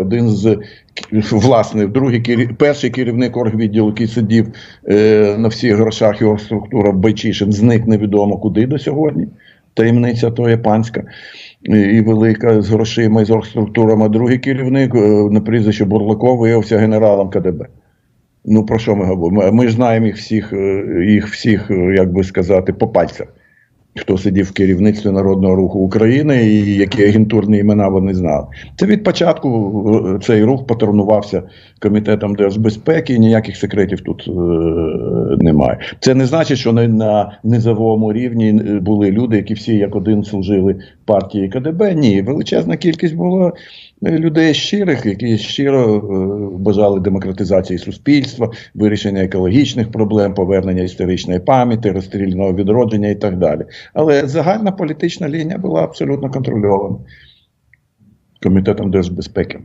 Один з власне, другий перший керівник оргвідділу, який сидів е, на всіх грошах його структура Байчишин, зник невідомо куди до сьогодні. Таємниця то є панська і, велика з грошима і з оргструктурами. Другий керівник е, на прізвище Бурлаков виявився генералом КДБ. Ну про що ми говоримо? Ми- Ми ж знаємо їх всіх, е, їх всіх, е, як би сказати, по пальцях. Хто сидів в керівництві Народного руху України і які агентурні імена вони знали. Це від початку е, цей рух патронувався комітетом держбезпеки, і ніяких секретів тут е, немає. Це не значить, що на, на низовому рівні е, були люди, які всі як один служили партії КДБ. Ні, величезна кількість було е, людей щирих, які щиро е, бажали демократизації суспільства, вирішення екологічних проблем, повернення історичної пам'яті, розстрільного відродження і так далі. Але загальна політична лінія була абсолютно контрольована комітетом держбезпеки.